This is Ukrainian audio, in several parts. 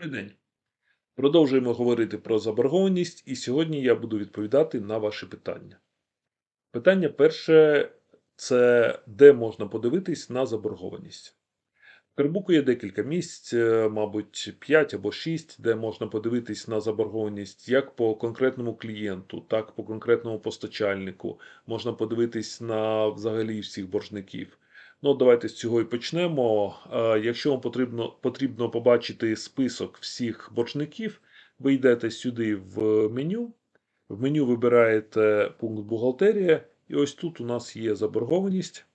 Добрий день. Продовжуємо говорити про заборгованість, і сьогодні я буду відповідати на ваші питання. Питання перше це де можна подивитись на заборгованість. В Кербуку є декілька місць, е, мабуть, 5 або 6, де можна подивитись на заборгованість як по конкретному клієнту, так по конкретному постачальнику. Можна подивитись на взагалі всіх боржників. Ну, давайте з цього і почнемо. Е, Якщо вам потрібно, потрібно побачити список всіх боржників, ви йдете сюди в меню. В меню вибираєте пункт бухгалтерія, і ось тут у нас є заборгованість.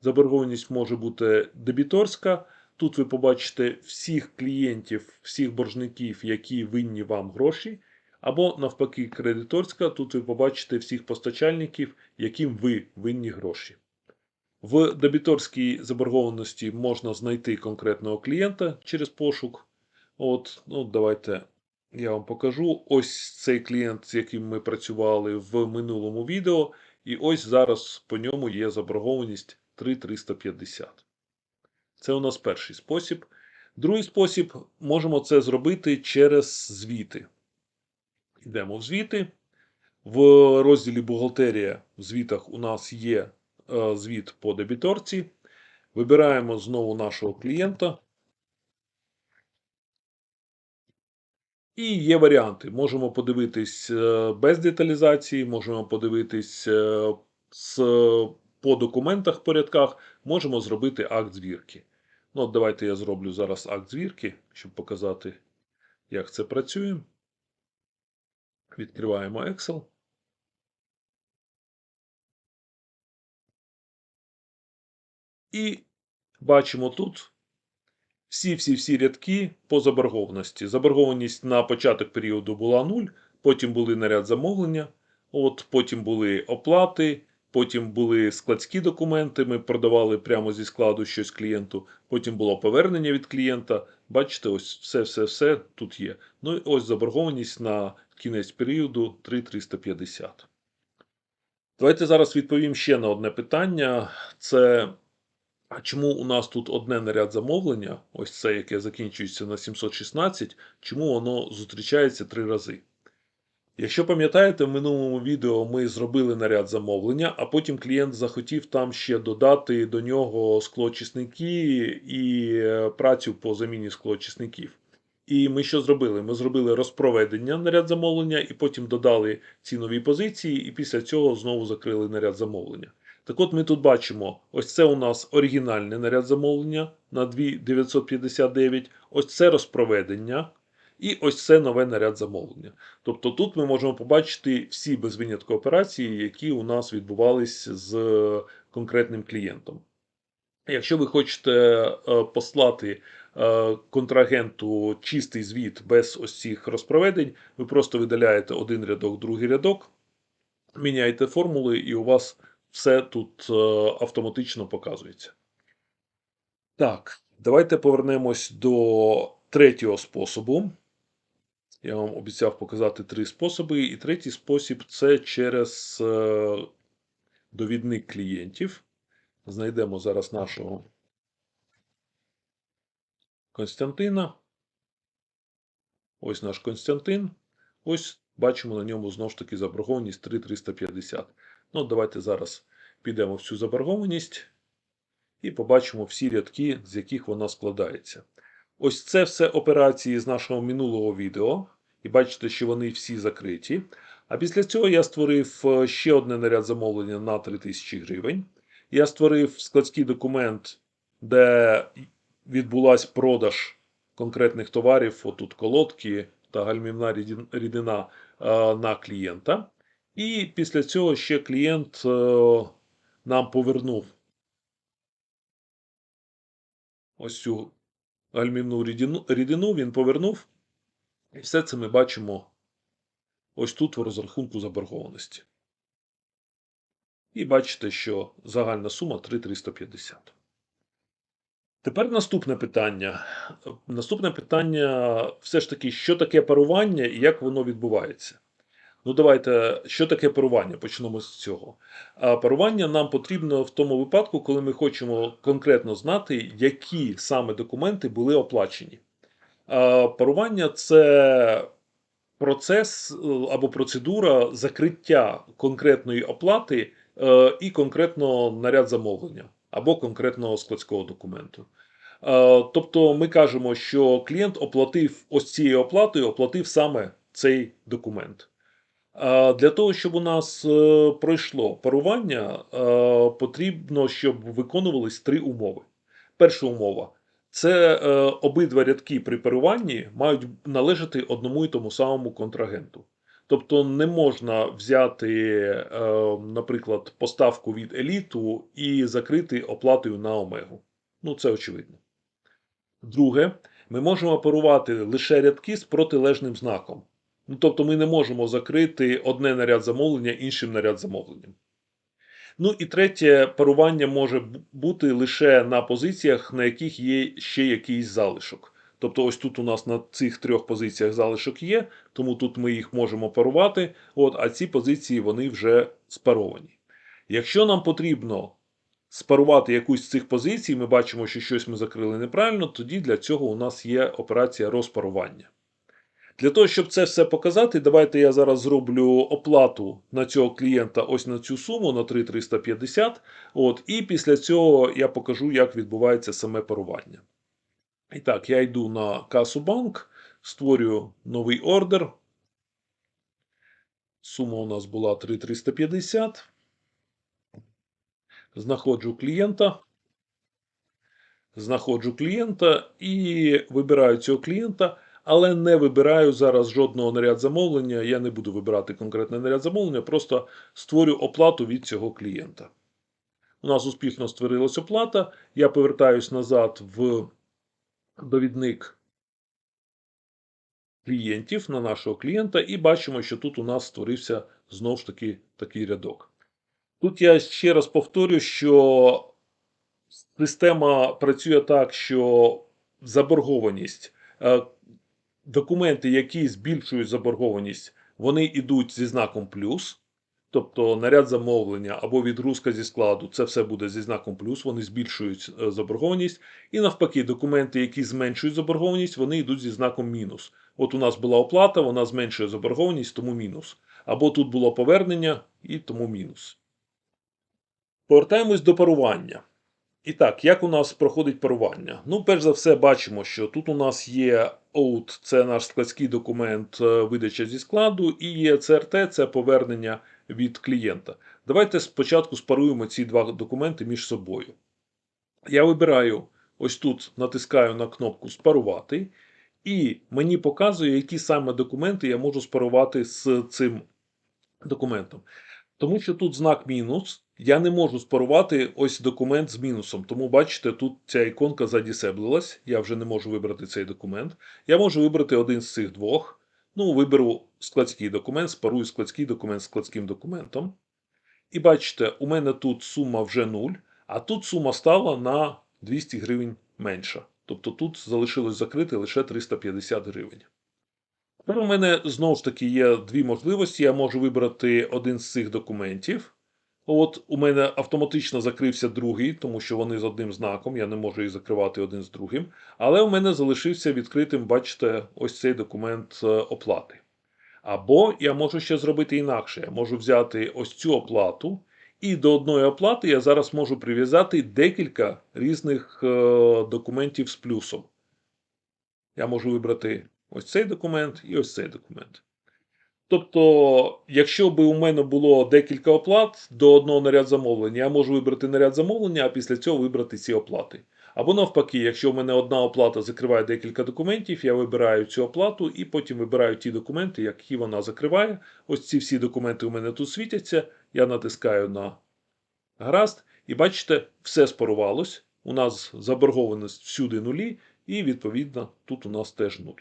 Заборгованість може бути дебіторська. Тут ви побачите всіх клієнтів, всіх боржників, які винні вам гроші. Або навпаки, кредиторська. Тут ви побачите всіх постачальників, яким ви винні гроші. В дебіторській заборгованості можна знайти конкретного клієнта через пошук. От, ну, Давайте я вам покажу. Ось цей клієнт, з яким ми працювали в минулому відео. І ось зараз по ньому є заборгованість 3350. Це у нас перший спосіб. Другий спосіб можемо це зробити через звіти. Йдемо в звіти. В розділі бухгалтерія в звітах у нас є звіт по дебіторці. Вибираємо знову нашого клієнта. І є варіанти. Можемо подивитись е, без деталізації, можемо подивитись е, по документах порядках, можемо зробити акт звірки. Ну, от Давайте я зроблю зараз акт звірки, щоб показати, як це працює. Відкриваємо Excel. І бачимо тут всі-всі-всі рядки по заборгованості. Заборгованість на початок періоду була 0, потім були наряд замовлення, от потім були оплати, потім були складські документи. Ми продавали прямо зі складу щось клієнту, потім було повернення від клієнта. Бачите, ось все-все-все тут є. Ну і ось заборгованість на кінець періоду 3,350. Давайте зараз відповім ще на одне питання. Це а чому у нас тут одне наряд замовлення, ось це, яке закінчується на 716, чому воно зустрічається три рази? Якщо пам'ятаєте, в минулому відео ми зробили наряд замовлення, а потім клієнт захотів там ще додати до нього склоочисники і е, працю по заміні склоочисників. І ми що зробили? Ми зробили розпроведення наряд замовлення, і потім додали ці нові позиції, і після цього знову закрили наряд замовлення. Так от ми тут бачимо: ось це у нас оригінальний наряд замовлення на 2959, ось це розпроведення, і ось це нове наряд замовлення. Тобто тут ми можемо побачити всі без винятку операції, які у нас відбувались з конкретним клієнтом. Якщо ви хочете е, послати е, контрагенту чистий звіт без ось цих розпроведень, ви просто видаляєте один рядок, другий рядок, міняєте формули, і у вас все тут е, автоматично показується. Так, давайте повернемось до третього способу. Я вам обіцяв показати три способи. І третій спосіб це через е, довідник клієнтів. Знайдемо зараз нашого Константина. Ось наш Константин. Ось бачимо на ньому знову ж таки заборгованість 3,350. Ну, давайте зараз підемо в цю заборгованість і побачимо всі рядки, з яких вона складається. Ось це все операції з нашого минулого відео. І бачите, що вони всі закриті. А після цього я створив е, ще одне наряд замовлення на 3000 гривень. Я створив складський документ, де відбулася продаж конкретних товарів, отут колодки та гальмівна рідина е, на клієнта. І після цього ще клієнт е, нам повернув ось цю гальмівну рідину, він повернув. І все це ми бачимо ось тут в розрахунку заборгованості. І бачите, що загальна сума 3,350. Тепер наступне питання. Наступне питання все ж таки, що таке парування і як воно відбувається. Ну, давайте, що таке парування? Почнемо з цього. А парування нам потрібно в тому випадку, коли ми хочемо конкретно знати, які саме документи були оплачені. А, парування це процес е, або процедура закриття конкретної оплати е, і конкретно наряд замовлення або конкретного складського документу. Тобто ми кажемо, що клієнт оплатив ось цією оплатою, оплатив саме цей документ. Для того, щоб у нас е, пройшло парування, е, потрібно, щоб виконувались три умови. Перша умова це е, обидва рядки при паруванні мають належати одному і тому самому контрагенту. Тобто не можна взяти, наприклад, поставку від еліту і закрити оплатою на омегу. Ну, це очевидно. Друге, ми можемо парувати лише рядки з протилежним знаком. Ну, тобто ми не можемо закрити одне наряд замовлення іншим наряд замовленням. Ну і третє, парування може бути лише на позиціях, на яких є ще якийсь залишок. Тобто, ось тут у нас на цих трьох позиціях залишок є, тому тут ми їх можемо парувати, от, а ці позиції вони вже спаровані. Якщо нам потрібно спарувати якусь з цих позицій, ми бачимо, що щось ми закрили неправильно, тоді для цього у нас є операція розпарування. Для того, щоб це все показати, давайте я зараз зроблю оплату на цього клієнта ось на цю суму на 3,350. От, і після цього я покажу, як відбувається саме парування. І так, я йду на касу банк, створюю новий ордер. Сума у нас була 3,350. Знаходжу клієнта. Знаходжу клієнта і вибираю цього клієнта, але не вибираю зараз жодного наряд замовлення. Я не буду вибирати конкретний наряд замовлення, просто створю оплату від цього клієнта. У нас успішно створилась оплата. Я повертаюсь назад в довідник клієнтів на нашого клієнта і бачимо, що тут у нас створився знову ж таки такий рядок. Тут я ще раз повторю, що система працює так, що заборгованість, е, документи, які збільшують заборгованість, вони йдуть зі знаком плюс. Тобто наряд замовлення або відгрузка зі складу, це все буде зі знаком плюс, вони збільшують е, заборгованість. І навпаки, документи, які зменшують заборгованість, вони йдуть зі знаком мінус. От у нас була оплата, вона зменшує заборгованість, тому мінус. Або тут було повернення, і тому мінус. Повертаємось до парування. І так, як у нас проходить парування? Ну, перш за все, бачимо, що тут у нас є OUT, це наш складський документ е, видача зі складу, і є CRT, це повернення від клієнта. Давайте спочатку спаруємо ці два документи між собою. Я вибираю ось тут, натискаю на кнопку Спарувати, і мені показує, які саме документи я можу спарувати з цим документом. Тому що тут знак мінус, я не можу спарувати ось документ з мінусом. Тому бачите, тут ця іконка задісеблилась, я вже не можу вибрати цей документ. Я можу вибрати один з цих двох. Ну, виберу складський документ, спарую складський документ з складським документом. І бачите, у мене тут сума вже 0, а тут сума стала на 200 гривень менша. Тобто тут залишилось закрити лише 350 гривень. Тепер у мене знову ж таки є дві можливості. Я можу вибрати один з цих документів. От у мене автоматично закрився другий, тому що вони з одним знаком, я не можу їх закривати один з другим. Але у мене залишився відкритим, бачите, ось цей документ е, оплати. Або я можу ще зробити інакше. Я можу взяти ось цю оплату, і до одної оплати я зараз можу прив'язати декілька різних е, документів з плюсом. Я можу вибрати ось цей документ і ось цей документ. Тобто, якщо би у мене було декілька оплат до одного наряд замовлення, я можу вибрати наряд замовлення, а після цього вибрати ці оплати. Або навпаки, якщо в мене одна оплата закриває декілька документів, я вибираю цю оплату і потім вибираю ті документи, які вона закриває. Ось ці всі документи у мене тут світяться. Я натискаю на гаразд, і бачите, все спарувалось. У нас заборгованість всюди нулі, і відповідно тут у нас теж нуль.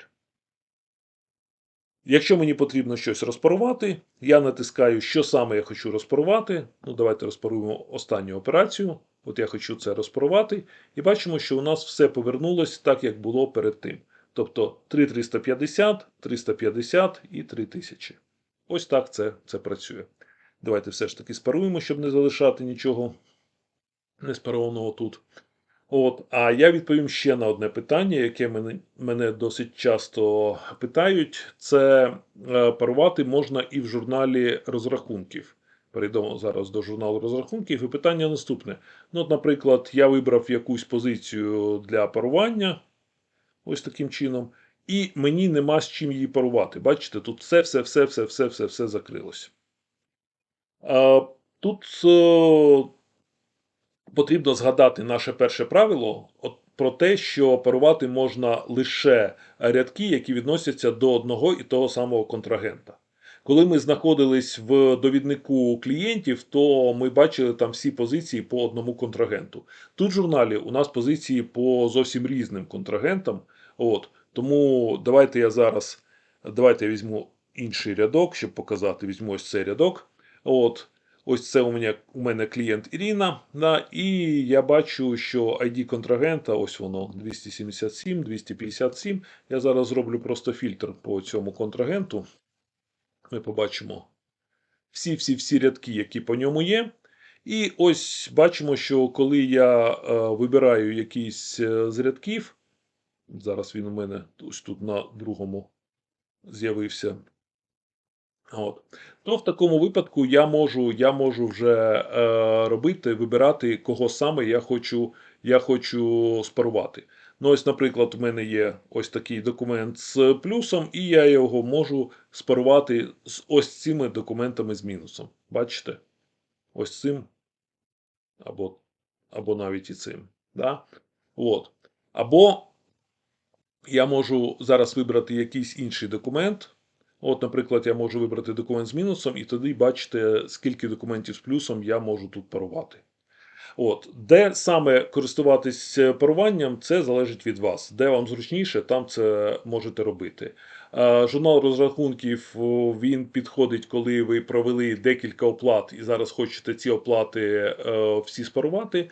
Якщо мені потрібно щось розпарувати, я натискаю, що саме я хочу розпарувати. Ну, давайте розпаруємо останню операцію. От я хочу це розпарувати. І бачимо, що у нас все повернулось так, як було перед тим. Тобто 3350, 350 і 3000. Ось так це, це працює. Давайте все ж таки спаруємо, щоб не залишати нічого неспарованого тут. От, а я відповім ще на одне питання, яке мене, мене досить часто питають. Це е, парувати можна і в журналі розрахунків. Перейдемо зараз до журналу розрахунків. І питання наступне. Ну, от, наприклад, я вибрав якусь позицію для парування, ось таким чином, і мені нема з чим її парувати. Бачите, тут все, все, все, все, все, все, все закрилось. Е, Тут е, потрібно згадати наше перше правило про те, що парувати можна лише рядки, які відносяться до одного і того самого контрагента. Коли ми знаходились в довіднику клієнтів, то ми бачили там всі позиції по одному контрагенту. Тут в журналі у нас позиції по зовсім різним контрагентам. От, тому давайте я зараз давайте я візьму інший рядок, щоб показати. Візьму ось цей рядок. От, Ось це у мене у мене клієнт Ірина. Да, і я бачу, що ID контрагента, ось воно 277, 257. Я зараз зроблю просто фільтр по цьому контрагенту. Ми побачимо всі-всі-всі рядки, які по ньому є. І ось бачимо, що коли я е, вибираю якийсь е, з рядків, зараз він у мене ось тут на другому з'явився. От. То в такому випадку я можу, я можу вже е, робити, вибирати, кого саме я хочу, я хочу спарувати. Ну, ось, наприклад, у мене є ось такий документ з плюсом, і я його можу спарувати з ось цими документами з мінусом. Бачите? Ось цим, або, або навіть і цим. Да? От. Або я можу зараз вибрати якийсь інший документ. От, наприклад, я можу вибрати документ з мінусом, і тоді бачите, скільки документів з плюсом я можу тут парувати. От, Де саме користуватись е, паруванням, це залежить від вас. Де вам зручніше, там це можете робити. Е, Журнал розрахунків він підходить, коли ви провели декілька оплат і зараз хочете ці оплати е, всі спарувати.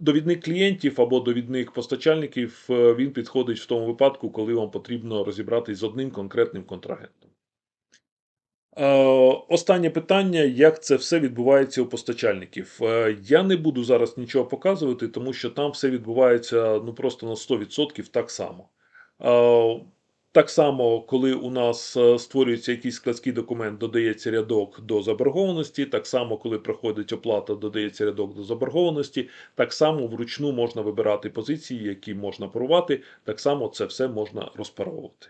Довідник клієнтів або довідник постачальників е, він підходить в тому випадку, коли вам потрібно розібратись з одним конкретним контрагентом. Е, Останнє питання: як це все відбувається у постачальників? Е, Я не буду зараз нічого показувати, тому що там все відбувається ну просто на 100% так само. Так само, коли у нас е, створюється якийсь складський документ, додається рядок до заборгованості. Так само, коли проходить оплата, додається рядок до заборгованості. Так само вручну можна вибирати позиції, які можна парувати. Так само це все можна розпаровувати.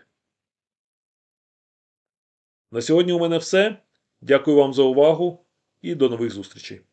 На сьогодні у мене все. Дякую вам за увагу і до нових зустрічей.